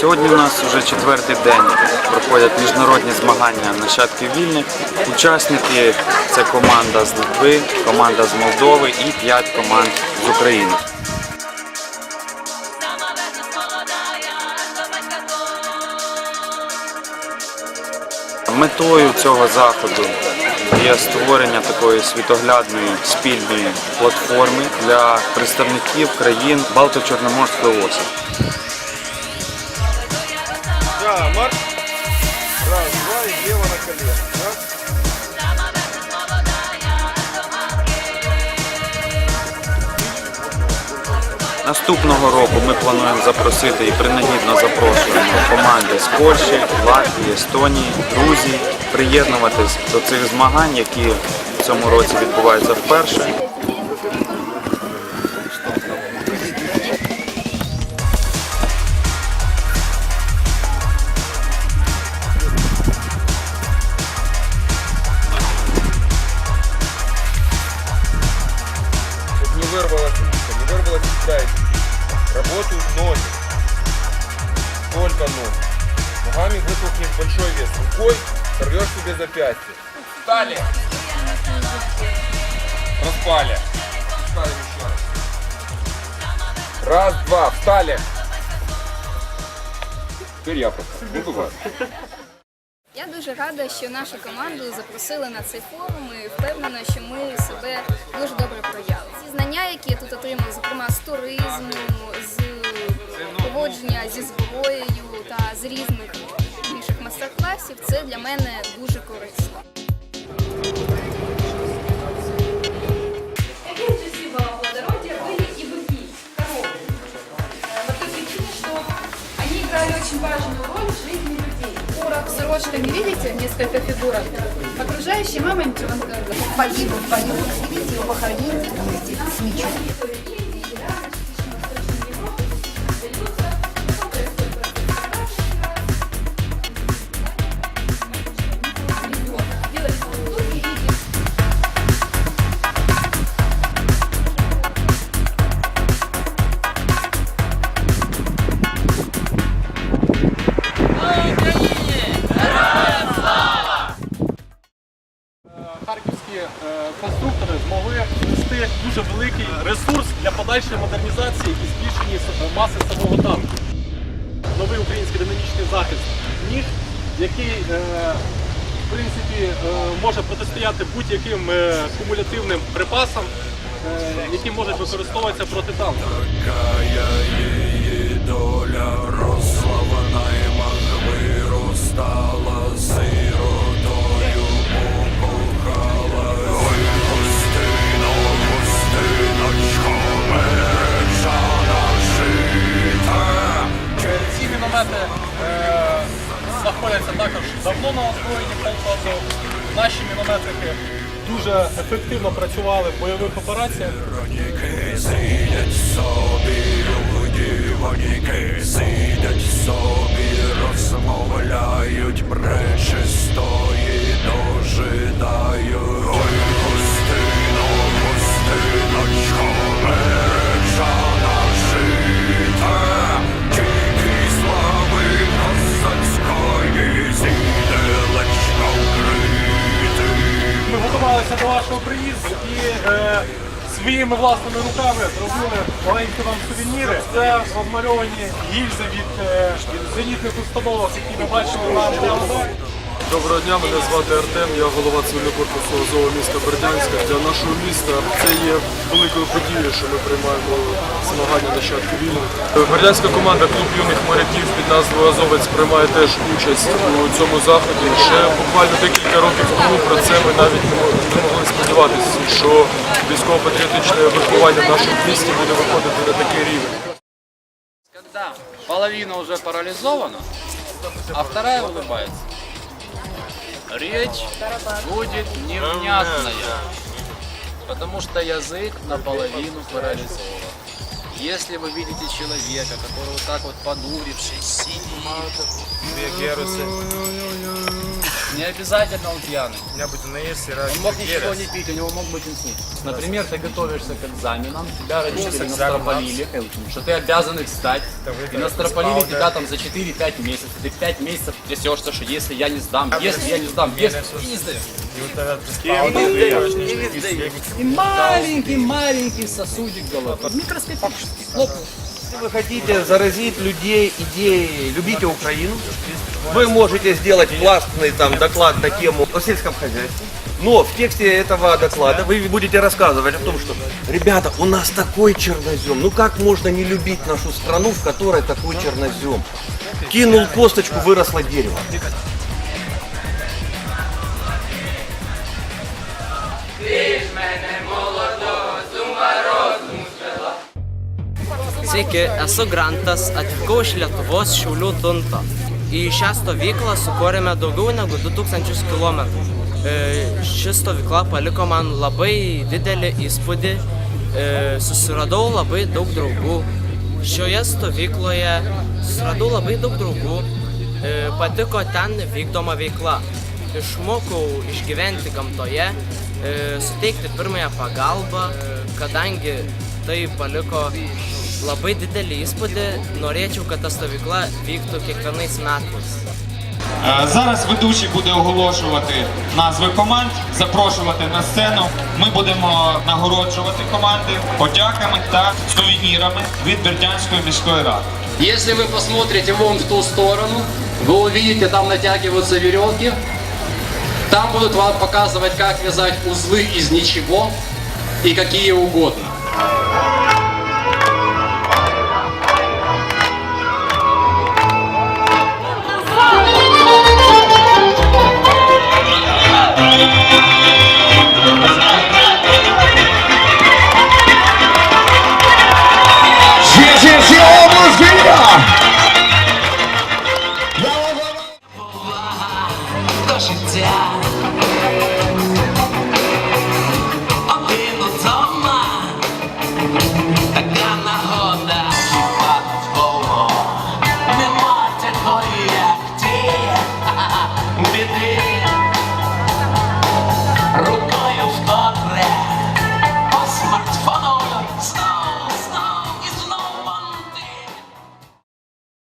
Сьогодні у нас вже четвертий день проходять міжнародні змагання нащадків вільних. Учасники це команда з Литви, команда з Молдови і п'ять команд з України. Метою цього заходу є створення такої світоглядної спільної платформи для представників країн Балто-Чорноморської осі. Наступного року ми плануємо запросити і принагідно запрошуємо команди з Польщі, Латвії, Естонії, Грузії приєднуватись до цих змагань, які в цьому році відбуваються вперше. не вырвалась китайка. Работают ноги. Только ноги. Ногами вытолкнешь большой вес. Рукой сорвешь себе запястье. Встали. Распали. Встали еще раз. Раз, два, встали. Теперь я просто. Ну, бывает. Я дуже рада, що нашу команду запросили на цей форум і впевнена, що ми себе дуже добре проявили. Ці знання, які я тут отримала, зокрема з туризму, з поводження зі зброєю та з різних інших майстер-класів, це для мене дуже корисно. Эффективного плодородия были и быки, коровы. Э, По той причине, что они играли очень важную роль в жизни людей. Порох видите, несколько фигурок? Окружающий мамонт, он погиб, погиб, видите, его похоронили вместе с мечом. Захист ніж, який е, в принципі е, може протистояти будь-яким е, кумулятивним припасам, які можуть використовуватися проти танку. Доля і виростала сиротою покохала. Ой, гостино, гостиночко, мережана жита. Ці міномети знаходяться також давно на озброєнні полку. Наші мінометники дуже ефективно працювали в бойових операціях. Своїми власними руками зробили маленькі вам сувеніри. Це обмальовані гільзи від, е, зенітних установок, які ми бачили на ДЛБ. Доброго дня, мене звати Артем, я голова цивільного корпусу АЗОВ міста Бердянська. Для нашого міста це є великою подією, що ми приймаємо змагання нащадки вільних. Бердянська команда клуб юних моряків під назвою Азовець приймає теж участь у цьому заході. Ще буквально декілька років тому про це ми навіть не могли сподіватися, що військово-патріотичне виховання в нашому місті буде виходити на такий рівень. Когда половина уже парализована, а вторая улыбается, речь будет невнятная, потому что язык наполовину парализован. Если вы видите человека, который вот так вот понуривший, сидит, Не обязательно он пьяный. У меня будет наесться раз. Он мог ничего не пить, у него мог быть инсульт. Например, ты готовишься к экзаменам, тебя родители настропалили, что ты обязан их сдать. И настропалили тебя там за 4-5 месяцев. Ты 5 месяцев трясешься, что если я не сдам, если я не сдам, если ты не сдаешь. И вот тогда ты спал, ты И маленький, маленький сосудик головы. Микроскопический. Если вы хотите заразить людей идеей «любите Украину», вы можете сделать классный там доклад на тему о сельском хозяйстве. Но в тексте этого доклада вы будете рассказывать о том, что ребята, у нас такой чернозем, ну как можно не любить нашу страну, в которой такой чернозем? Кинул косточку, выросло дерево. Sveiki, esu Grantas, atvykau iš Lietuvos Šiaulių tunto. Į šią stovyklą sukūrėme daugiau negu 2000 km. E, Ši stovykla paliko man labai didelį įspūdį, E, susiradau labai daug draugų. Šioje stovykloje susiradau labai daug draugų, E, patiko ten vykdoma veikla. Išmokau išgyventi gamtoje, suteikti pirmąją pagalbą, kadangi tai paliko labai didelį įspūdį, norėčiau, kad ta stovykla vyktų kiekvienais metais. Е, Зараз ведучий буде оголошувати назви команд, запрошувати на сцену. Ми будемо нагороджувати команди подяками та сувенірами від Бердянської міської ради. Если вы посмотрите вон в ту сторону, вы увидите, там натягиваются веревки. Там будут вам показывать, как вязать узлы из ничего и какие угодно. життя